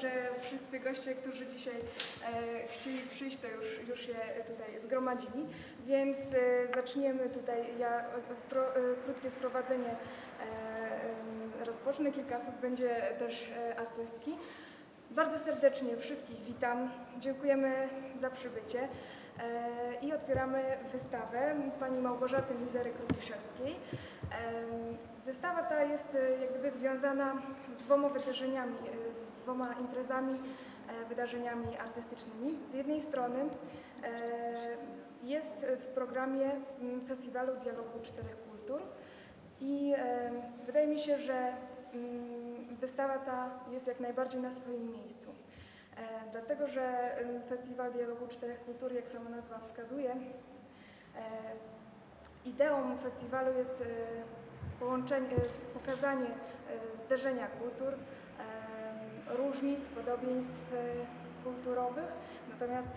że wszyscy goście, którzy dzisiaj e, chcieli przyjść, to już, już się tutaj zgromadzili, więc e, zaczniemy tutaj, ja wpro, e, krótkie wprowadzenie rozpocznę, kilka słów będzie też artystki. Bardzo serdecznie wszystkich witam, dziękujemy za przybycie i otwieramy wystawę pani Małgorzaty Mizery-Krupiszewskiej. Wystawa ta jest e, jak gdyby związana z dwoma wydarzeniami, e, z dwoma imprezami, e, wydarzeniami artystycznymi. Z jednej strony jest w programie mm, Festiwalu Dialogu Czterech Kultur i wydaje mi się, że mm, wystawa ta jest jak najbardziej na swoim miejscu. Dlatego, że em, Festiwal Dialogu Czterech Kultur, jak sama nazwa wskazuje, ideą festiwalu jest e, połączenie, e, pokazanie e, zderzenia kultur, różnic, podobieństw kulturowych. Natomiast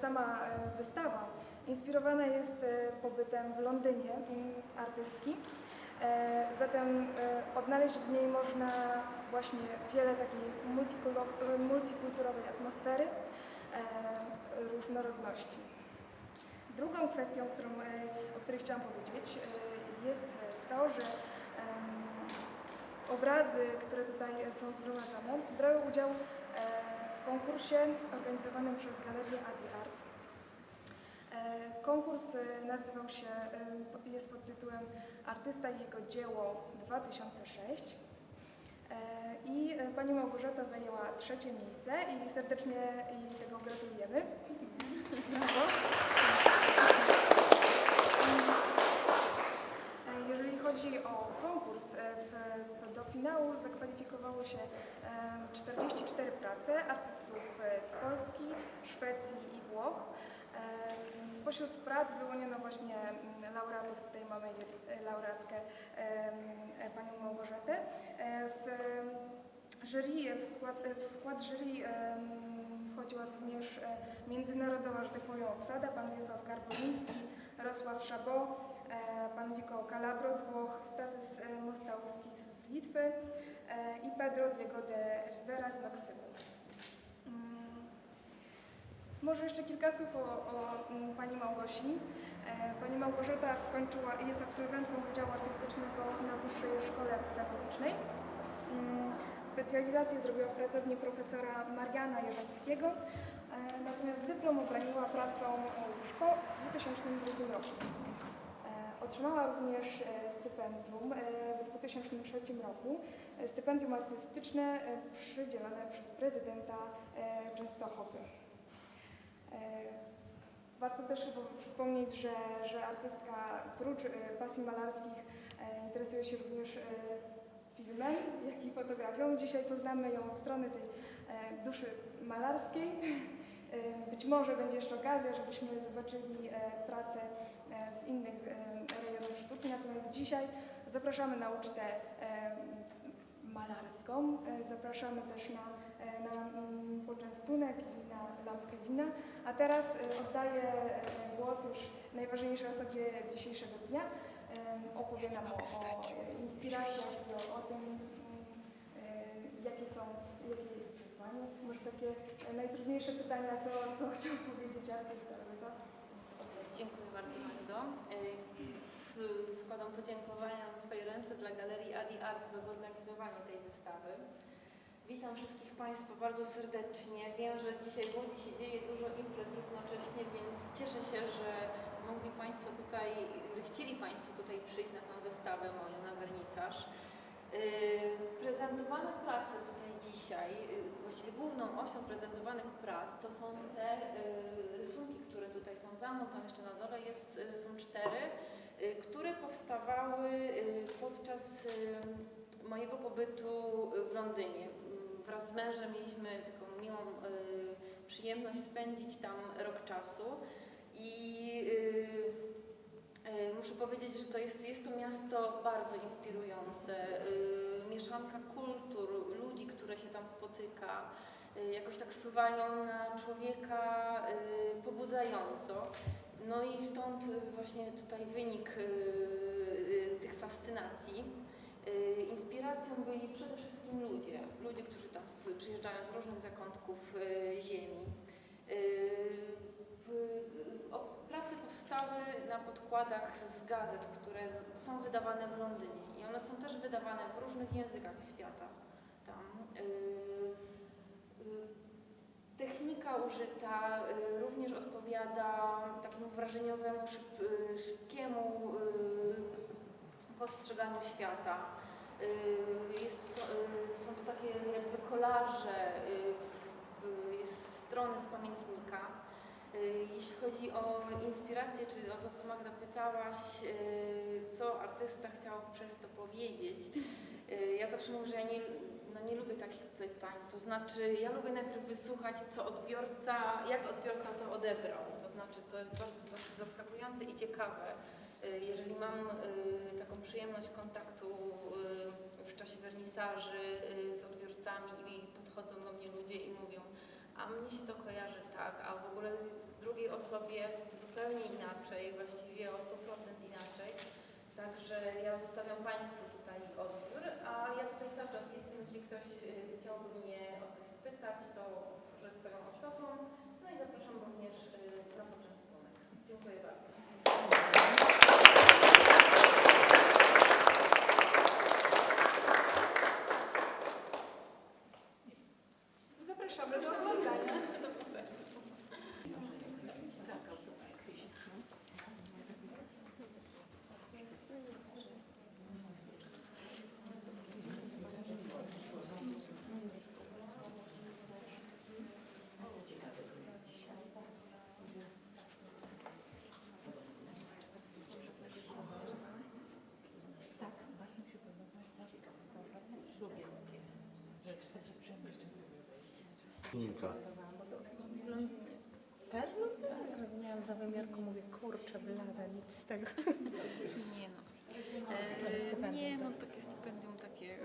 sama wystawa inspirowana jest pobytem w Londynie artystki. Zatem odnaleźć w niej można właśnie wiele takiej multikulturowej atmosfery, różnorodności. Drugą kwestią, którą, e, o której chciałam powiedzieć, e, jest to, że obrazy, które tutaj są zgromadzone, brały udział e, w konkursie organizowanym przez Galerię Adi Art. E, Konkurs e, nazywał się, e, jest pod tytułem Artysta i jego dzieło 2006. E, I e, pani Małgorzata zajęła trzecie miejsce i serdecznie jej tego gratulujemy. Brawo. Chodzi o konkurs, e, w, do finału zakwalifikowało się e, 44 prace artystów e, z Polski, Szwecji i Włoch. E, Spośród prac wyłoniono właśnie mm, laureatów, tutaj mamy laureatkę e, panią Małgorzatę. E, W jury, w skład, w skład jury wchodziła również e, międzynarodowa, że tak powiem, obsada, pan Wiesław Garbowiński, Rosław Szabo, e, pan Vico Calabro z Włoch, Stasys e, Mostauskis z Litwy e, i Pedro Diego de Rivera z Meksyku. Mm, Może jeszcze kilka słów o, o mm, pani Małgosi. E, Pani Małgorzata skończyła, jest absolwentką Wydziału Artystycznego na Wyższej Szkole Pedagogicznej. Mm, Specjalizację zrobiła w pracowni profesora Mariana Jerzewskiego, e, natomiast dyplom obroniła pracą w 2002 roku. Otrzymała również e, stypendium e, w 2003 roku, e, stypendium artystyczne przydzielone przez prezydenta Częstochowy. Warto też wspomnieć, że, że artystka prócz pasji malarskich interesuje się również filmem, jak i fotografią. Dzisiaj poznamy ją od strony tej duszy malarskiej. E, Być może będzie jeszcze okazja, żebyśmy zobaczyli e, pracę e, z innych rejonów sztuki, natomiast dzisiaj zapraszamy na ucztę malarską. Zapraszamy też na, na mm, poczęstunek i na lampkę wina. A teraz oddaję głos już najważniejszej osobie dzisiejszego dnia. Opowie nam o, o inspiracjach o tym, mm, e, jakie są, jakie jest wyzwanie. Może takie e, najtrudniejsze pytania, co, co chciał powiedzieć artysta, prawda? Dziękuję bardzo Magdo. W- Składam podziękowania na Twoje ręce dla Galerii Adi Art za zorganizowanie tej wystawy. Witam wszystkich Państwa bardzo serdecznie. Wiem, że dzisiaj w Łodzi się dzieje dużo imprez równocześnie, więc cieszę się, że mogli Państwo tutaj, zechcieli Państwo tutaj przyjść na tę wystawę moją, na wernisaż. Yy, Prezentowane prace tutaj dzisiaj, yy, właściwie główną osią prezentowanych prac to są te yy, rysunki, które tutaj są za mną, tam jeszcze na dole jest, są cztery, które powstawały podczas mojego pobytu w Londynie. Yy, Wraz z mężem mieliśmy taką miłą przyjemność spędzić tam rok czasu i yy, E, Muszę powiedzieć, że to jest, jest to bardzo inspirujące. E, Mieszanka kultur, ludzi, które się tam spotyka, e, jakoś tak wpływają na człowieka e, pobudzająco. No i stąd właśnie tutaj wynik tych fascynacji. Inspiracją byli przede wszystkim ludzie, ludzie, którzy tam przyjeżdżają z różnych zakątków y, ziemi. Prace powstały na podkładach z gazet, które są wydawane w Londynie i one są też wydawane w różnych językach świata tam. Y, y, Technika użyta y, również odpowiada takiemu wrażeniowemu, szyb, szybkiemu postrzeganiu świata. Jest, są to takie jakby kolaże, y, y, jest strony z pamiętnika. Y, Jeśli chodzi o inspirację, czy o to, co Magda pytałaś, y, co artysta chciał przez to powiedzieć, y, ja zawsze mówię, że ja nie, no nie lubię takich pytań. To znaczy, ja lubię najpierw wysłuchać, co odbiorca, jak odbiorca to odebrał. To znaczy, to jest bardzo zas- zaskakujące i ciekawe. Jeżeli mam taką przyjemność kontaktu w czasie wernisaży z odbiorcami i podchodzą do mnie ludzie i mówią, a mnie się to kojarzy tak, a w ogóle drugiej osobie zupełnie inaczej, właściwie o 100% inaczej. Także ja zostawiam Państwu tutaj odbiór, a ja tutaj cały czas jestem, jeśli ktoś y, chciałby mnie o coś spytać, to służę swoją osobą. No i zapraszam również y, na poczęstunek. Dziękuję bardzo. Zapraszamy do oglądania. Inka. Też? No teraz zrozumiałam za wymiarku, mówię, kurczę, blada, nic z tego. Nie no. Stypendium, nie no, takie stypendium, takie.